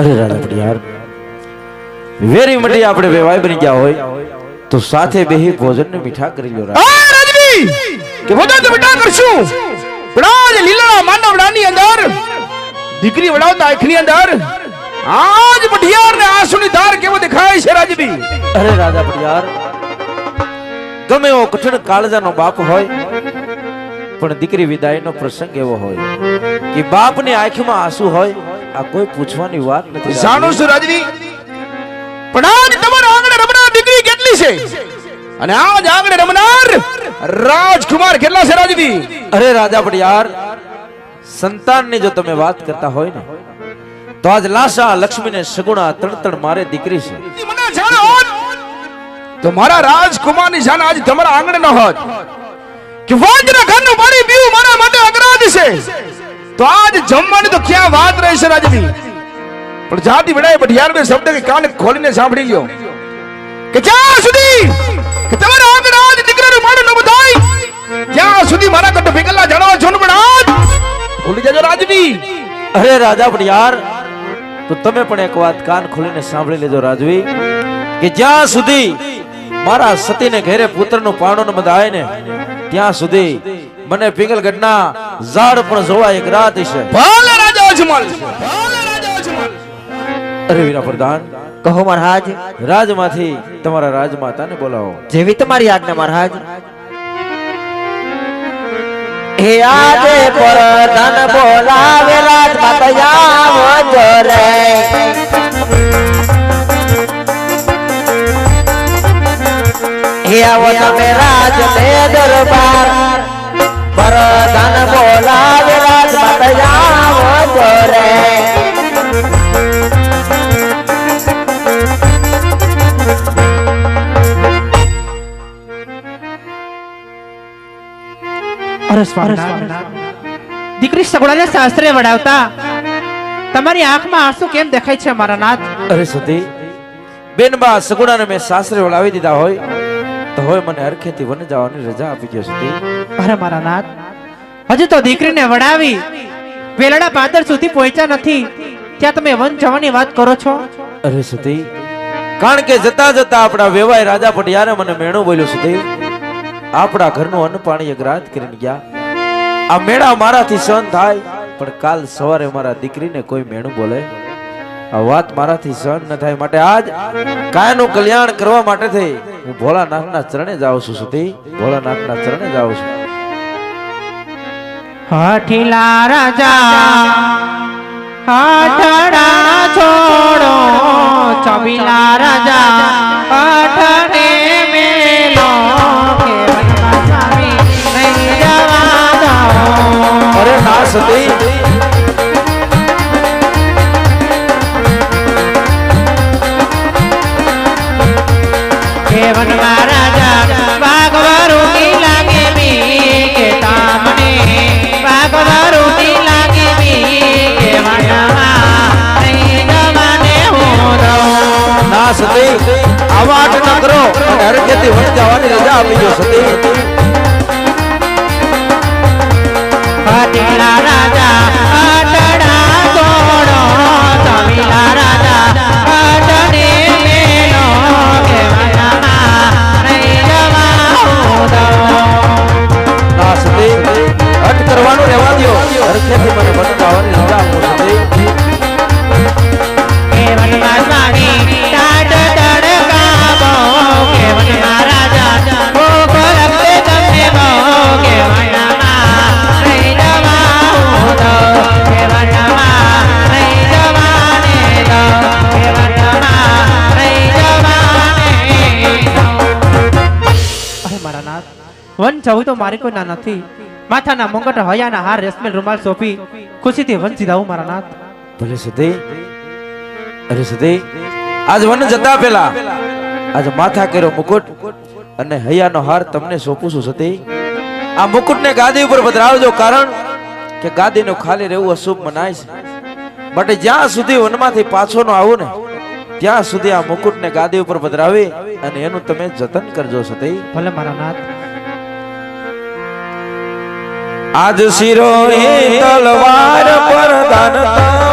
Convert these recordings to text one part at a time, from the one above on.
અરે રાધા પડિયાર વેરી મટી આપણે વેવાય બની ગયા હોય તો સાથે બેહી ભોજનને મીઠા કરી લો રાજા. રાજવી કે વધુ તો મીઠા કરશું પણ આજ લીલા માનવડાની અંદર દીકરી વડાવતા આંખની અંદર આજ મઢિયાર ને આંસુની ધાર કેવો દેખાય છે રાજવી અરે રાજા પટિયાર ગમે એવો કઠિન કાળજાનો બાપ હોય પણ દીકરી વિદાયનો પ્રસંગ એવો હોય કે બાપની આંખમાં આંસુ હોય આ કોઈ પૂછવાની વાત નથી જાણું છું રાજવી પણ આજ તમારા આંગણે રમનાર દીકરી કેટલી છે? અને આજ આંગણે રમનાર રાજકુમાર કેટલા છે રાજવી અરે રાજા પડિયાર સંતાનની જો તમે વાત કરતા હોય ને તો આજ લાશા લક્ષ્મીને સગુણા ત્રણ ત્રણ મારે દીકરી છે. તો મારા રાજકુમારની જાન આજ તમારા આંગણે ન હોત. કે વાજના ઘરનું મારી બીવું મારા માટે અપરાધ છે. તો આજ જમવાની તો ક્યાં વાત રહેશે રાજવી? પણ જાતિ વડાએ બઢિયાર બે શબ્દ કે કાન ખોલીને સાંભળી લ્યો. કે જ્યાં સુધી કે તમારા આજ દીકરાનું માડું ન બધાય, ત્યાં સુધી મારા કટ ભેગલા જણાવો છો પણ આજ ભૂલી જજો રાજવી. અરે રાજા બઢિયાર તો તમે પણ એક વાત કાન ખોલીને સાંભળી લેજો રાજવી, કે જ્યાં સુધી મારા સતીને ઘેરે પુત્રનું પાણું ન બધાય ને, ત્યાં સુધી મને પિંગલગઢના ઝાડ પણ જોવા એક રાત છે. ભલે રાજા અજમલ ભલે રાજા અજમલ અરે વીરા પ્રધાન કહો મહારાજ. રાજમાંથી તમારા રાજમાતાને બોલાવો. જેવી તમારી આજ્ઞા મહારાજ. હે આજે પર ધન બોલાવેલા માતયાવો જોરે હે આવો તમે રાજ ને દરબાર. ધન બોલાવેલા બતાવો જોરે દીકરી સગડાને શાસ્ત્રે વડાવતા તમારી આંખમાં આંસુ કેમ દેખાય છે મારા નાથ? અરે સતી બેનબા સગુણાને મેં શાસ્ત્રે વડાવી દીધા હોય તો હવે મને હરખેથી વન જવાની રજા આપી દો સતી. અરે મારા નાથ હજુ તો દીકરીને વડાવી વેલડા પાદર સુધી પહોંચ્યા નથી. ત્યાં તમે વન જવાની વાત કરો છો? અરે સુધી કારણ કે જતા જતા આપણા વેવાય રાજા પટિયારે મને મેણું બોલ્યો સુધી આપણા ઘરનું અન્ન પાણી અગ્રાત કરીને ગયા. આ મેળા મારાથી સહન થાય, પણ કાલ સવારે મારા દીકરીને કોઈ મેણું બોલે. આ વાત મારાથી સહન ન થાય માટે આજ કાયનું કલ્યાણ કરવા માટે થઈ. હું ભોળાનાથના ચરણે જાઉં છું સુધી ભોળાનાથના ચરણે જાઉં છું. હઠીલા રાજા હઠડા છોડો છબીલા રાજા હઠને મેલો. અરે ના સતી મને વન જવાની રજા આપો સતી. કેવનમાં સ્વામી વન જવું તો મારી કોઈ ના નથી. માથાના મુંગટ હયાના હાર રેશમેલ રૂમાલ સોપી ખુશીથી વન સીધાવું મારા નાથ. ભલે સુધી અરે સતી આજ વન જતા પેલા. આજ માથા કર્યો મુકુટ અને હૈયાનો હાર તમને સોંપું છું સતી. આ મુકુટને ગાદી ઉપર પધરાવજો કારણ કે ગાદીનું ખાલી રહેવું અશુભ મનાય છે. માટે જ્યાં સુધી વનમાંથી પાછો ન આવું ને ત્યાં સુધી આ મુકુટને ગાદી ઉપર પધરાવી અને એનું તમે જતન કરજો સતી. ભલે મારા નાથ. આજ શિરો એ તલવાર પર દાન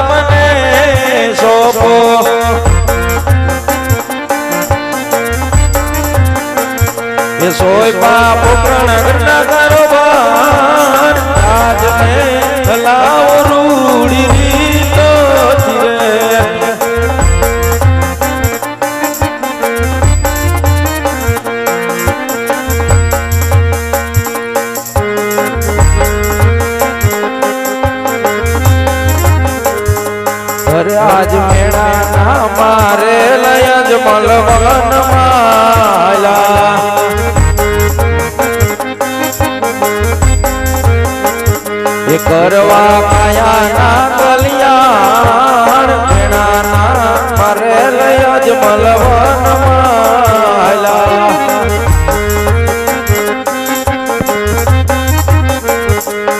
આજ મેળાના મારે લય જ મલવન માયા. એ કરવા કાયાના કલ્યાણ મેળાના મારે લય જ મલવન માયા.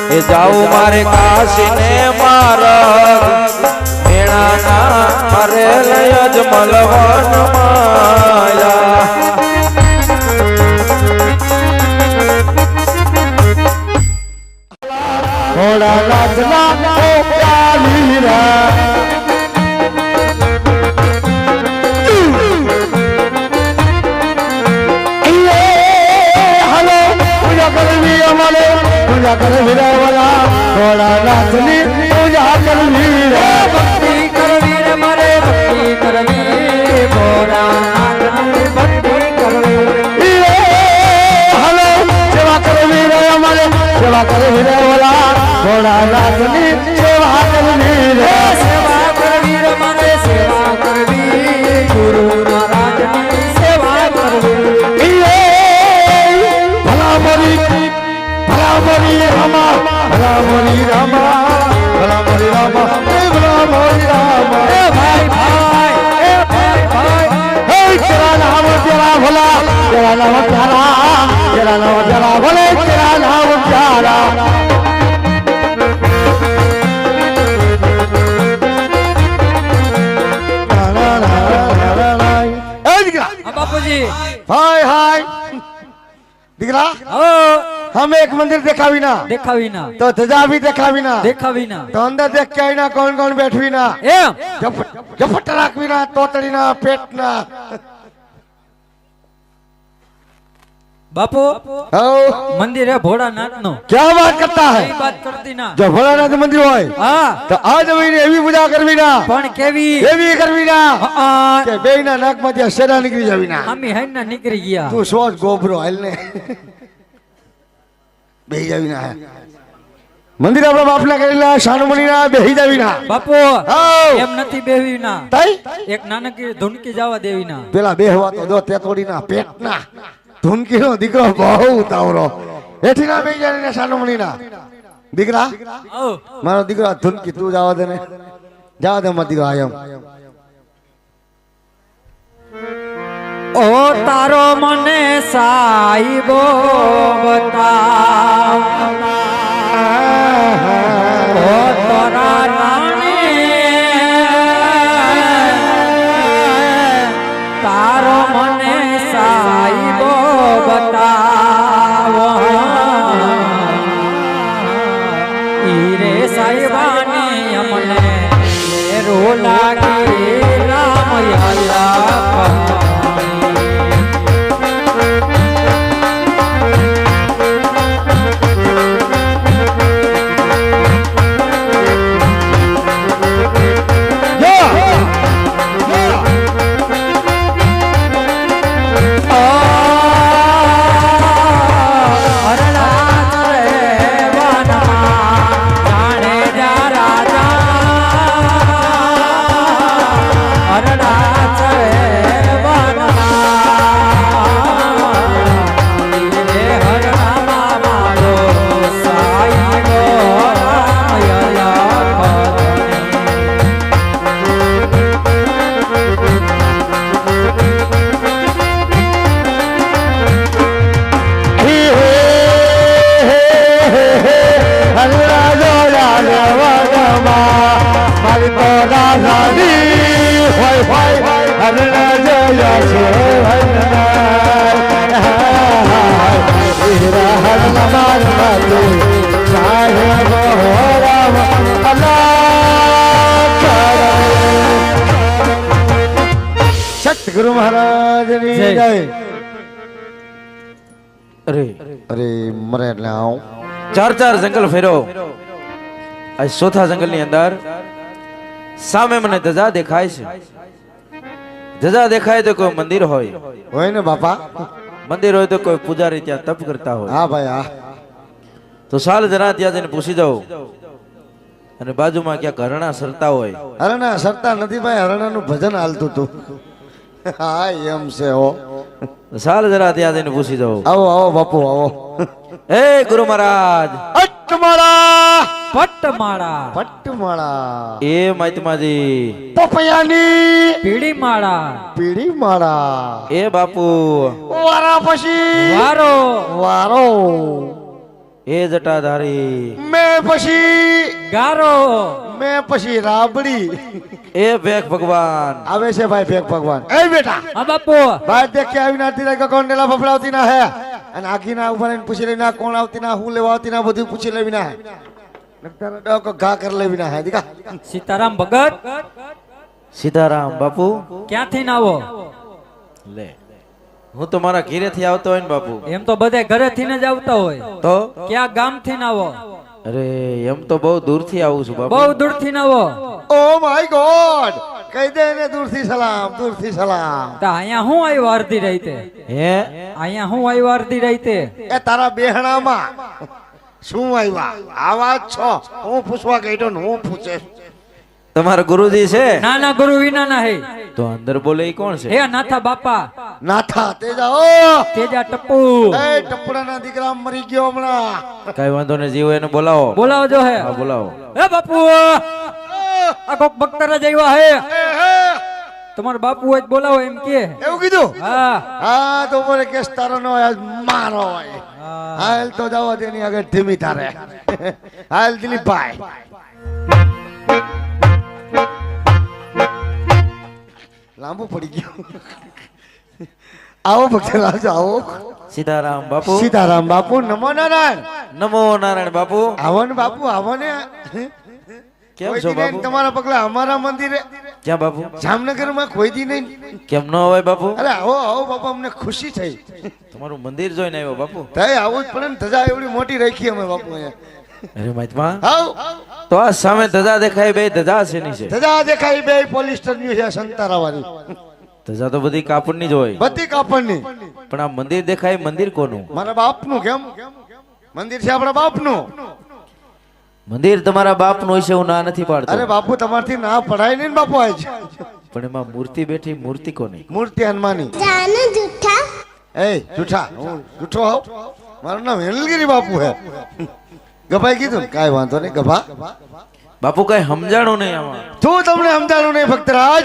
એ જાઉં મારે કાશીને મારગ. મેળાના મારે લય જ મલવન માયા થોડા રાજના ઓપ્યા વીરા હલો પૂજા કરવી અમારે પૂજા કરવી રે વાલા થોડા નાથની પૂજા કરવી ભોળાનાથની ભક્તિ કરવી હલો સેવા કરવી રે અમારે. સેવા કરવી રે વાલા થોડા સેવા કરવી રે. આવી ગયા બાપુજી હાય હાય દીકરા હમ એક મંદિર દેખાવી ના દેખાવી ના તો ધજા ભી દેખાવી ના દેખાવી ના તો અંદર દેખ કે ના કોણ કોણ બેઠવી ના એમ જફટ રાખવી ના તોતડી પેટ ના બાપુ મંદિર હે ભોળાનાથનું ક્યાં વાત કરતા હે? વાત કરતી ના. જો ભોળાનાથ મંદિર હોય હા. તો આ જમીને એવી પૂજા કરવી ના. પણ કેવી? એવી કરવી ના? કે બે ના નાકમાંથી શેરા નીકળી જાવી ના. અમે હૈ ના નીકળી ગયા. તું સોચ ગોભરો હાલ ને. બે જાવી ના. મંદિર આપણા બાપ ના કરેલા શાનુમણી ના બેહી દેવી ના. બાપુ એમ નથી બેહવી ના. એક નાનકી ધુનકી જવા દેવી ના. પેલા બેહવા તો દો તે તોડી ના પેટ ના. ધૂનકી નો દીકરો બહુ ઉતાવળો એથી ના બેહી જાય ને શાનુમણી ના દીકરા આવ મારો દીકરો આ ધૂનકી તું જવા દે ને જવા દે મારો દીકરો આયમ ઓ તારો મને સાઈબો બતાવ ઓ તારા ઈ રે સાઈબાની અમને રો જય. જય. અરે. અરે મરે એટલે આવું. ચાર ચાર જંગલ ફેરો. આ ચોથા જંગલની અંદર સામે મને ધજા દેખાય છે. ધજા દેખાય તો કોઈ મંદિર હોય. હોય ને બાપા? મંદિર હોય તો કોઈ પૂજારી ત્યાં તપ કરતા હોય. હા ભાઈ હા. તો સાલ જરા ત્યાં જઈને પૂછી દઉં અને બાજુમાં ક્યાંક હરણા સરતા હોય. હરણા સરતા નથી ભાઈ હરણાનું ભજન હાલતું હતું. હા એમ છે હો. સાલ જરા ત્યાં જઈને પૂછી જાઓ આવો આવો બાપુ આવો. હે ગુરુ મહારાજ. અટમાળા પટમાળા. પટમાળા. એ માહિતમાજી. પપૈયાની. પીડી માળા પીડી માળા એ બાપુ. વારા પછી. વારો. વારો. એ જટાધારી. મેં પછી ગારો. મેં પછી રાબડી. એ ભેખ ભગવાન. આવે છે ભાઈ ભેગ ભગવાન. એ બેટા. હા બાપુ. ભાઈ દેખ કે આવી નાતી રે કોણ ડેલા ફફડાવતી ના હે? અને આખી ના ઊભા રહીને પૂછી લેવી ના કોણ આવતી ના હું લેવા આવતી ના બધું પૂછી લેવી ના. હે ઘા કર લેવી ના હે. દીકા. સીતારામ ભગત. સીતારામ બાપુ. ક્યાંથી ના આવો? લે. હું તો મારા ઘેરેથી આવતો હોય ને બાપુ. એમ તો બધા ઘરેથી ને જ આવતા હોય. તો? ક્યાં ગામથી ના આવો? અરે એમ તો બહુ દૂરથી આવું છું બાપુ. બહુ દૂરથી ના આવો. Oh my God! કહી દે ને દૂરથી સલામ દૂરથી સલામ. તો અહીંયા હું આવ્યો અડધી રાતે? હે? અહીંયા હું આવ્યો અડધી રાતે? એ તારા બેહણામાં. શું આવ્યા? આવા છો. હું પૂછવા ગયો ને હું પૂછે. તમારા ગુરુજી છે? નાના ગુરુ વિના ના હે તો અંદર બોલે ઈ કોણ છે? હે નાથા બાપા. નાથા તેજા ઓ! તેજા ટપ્પુ. એ ટપડાના દીકરા મરી ગયો હમણાં. કઈ વાંધો ને જીવો એને બોલાવો. બોલાવો જો હે. હા બોલાવો. એ બાપુ આ કોક બખ્તર જ આવ્યા હે તમાર બાપુ આજ બોલાવો એમ કે. એવું કીધું? હા. હા તો મને કેસ તારો નો આજ મારો હોય. હાલ તો જાવ તેની આગળ ધીમી તારે હાલ દિલીપભાઈ. લાંબુ પડી ગયું આવો ભક્તરાજ આવો સીતારામ બાપુ સીતારામ બાપુ નમો નારાયણ નમો નારાયણ બાપુ આવો ને બાપુ આવો ને કેમ છો બાપુ તમારા પગલા અમારા મંદિરે ક્યાં બાપુ જામનગરમાં કોઈ દી નહીં કેમ ન હોય બાપુ અરે આવો આવો બાપુ અમને ખુશી થઈ તમારું મંદિર જોઈને આવ્યો બાપુ તય આવું જ પડે ને ધજા એવડી મોટી રાખી અમે બાપુ અહીંયા અરે મહાત્મા હાઉ તો આ સામે ધજા દેખાય બે ધજા શેની છે? ધજા દેખાય બે પોલિસ્ટરની છે સંતારાવાની. ધજા તો બધી કાપડની જ હોય. બધી કાપડની. પણ આ મંદિર દેખાય મંદિર કોનું? મારા બાપનું કેમ? મંદિર છે આપણા બાપનું. મંદિર તમારા બાપનું હોય છે હું ના નથી અરે બાપુ તમારથી ના પડાય નહીં ને બાપુ આજ પણ એમાં મૂર્તિ બેઠી મૂર્તિ કોની? મૂર્તિ હનુમાની જાને જૂઠા એ જૂઠા હું જૂઠો હોઉં? મારું નામ હેલગીરી બાપુ હે. ગભાઈ કીધું? કાંઈ વાંધો નહીં ગભા. બાપુ કઈ સમજાણું નહીં આમાં. તું તમને સમજાણું નહીં ભક્તરાજ.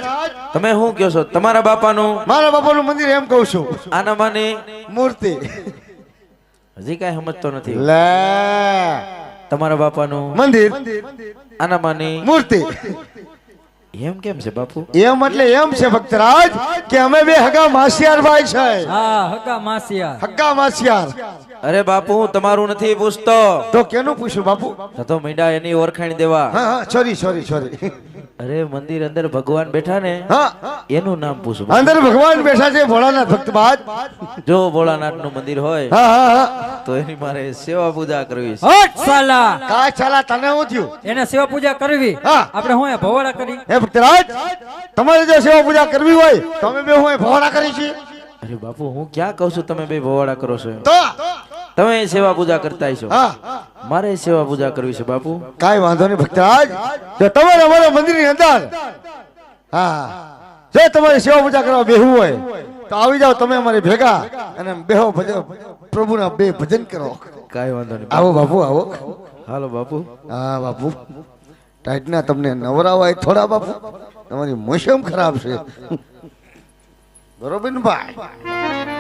તમે શું કહો છો? તમારા બાપાનું મારા બાપાનું મંદિર એમ કહું છું. આના માની મૂર્તિ. હજી કઈ સમજતો નથી. લે. તમારા બાપાનું મંદિર. આના માની મૂર્તિ. એમ કેમ છે બાપુ? એમ એટલે એમ છે ભક્તરાજ કે અમે બે હગા માસિયાર ભાઈ છે. હા હકા માસિયાર. હગા માસિયાર. અરે બાપુ હું તમારું નથી પૂછતો. તો કેનું પૂછું બાપુ? તો તો મીંડા એની ઓળખાણ દેવા. હા હા સોરી સોરી સોરી અરે મંદિર અંદર ભગવાન બેઠા ને એનું નામ પૂછું અંદર ભગવાન બેઠા છે ભોળાનાથ ભક્ત બાદ. જો ભોળાનાથનું મંદિર હોય હા હા હા. તો એની મારે સેવા પૂજા કરવી હટ! સાલા! કા સાલા તને હું થયું? એને સેવા પૂજા કરવી. હા. આપણે હું એ ભવાડા કરી? હે ભક્તરાજ તમારે જો સેવા પૂજા કરવી હોય તો અમે બે હું ભવાડા કરી છીએ? અરે બાપુ હું ક્યાં કહું છું તમે બે ભવાડા કરો છો? તો! તમે સેવા પૂજા કરતા છો હા. મારે સેવા પૂજા કરવી છે બાપુ. કાઈ વાંધો નહીં ભક્તરાજ. જો તમારે અમારા મંદિરની અંદર હા જો તમારે સેવા પૂજા કરવા બેહવું હોય તો આવી જાઓ તમે અમારી ભેગા અને બેહો ભજન પ્રભુના બે ભજન કરો. કાંઈ વાંધો નહીં આવો બાપુ આવો. હાલો બાપુ. હા બાપુ. ટાઈટના તમને નવરાવાય થોડા બાપુ. તમારી મોસમ ખરાબ છે. બરોબર ને ભાઈ?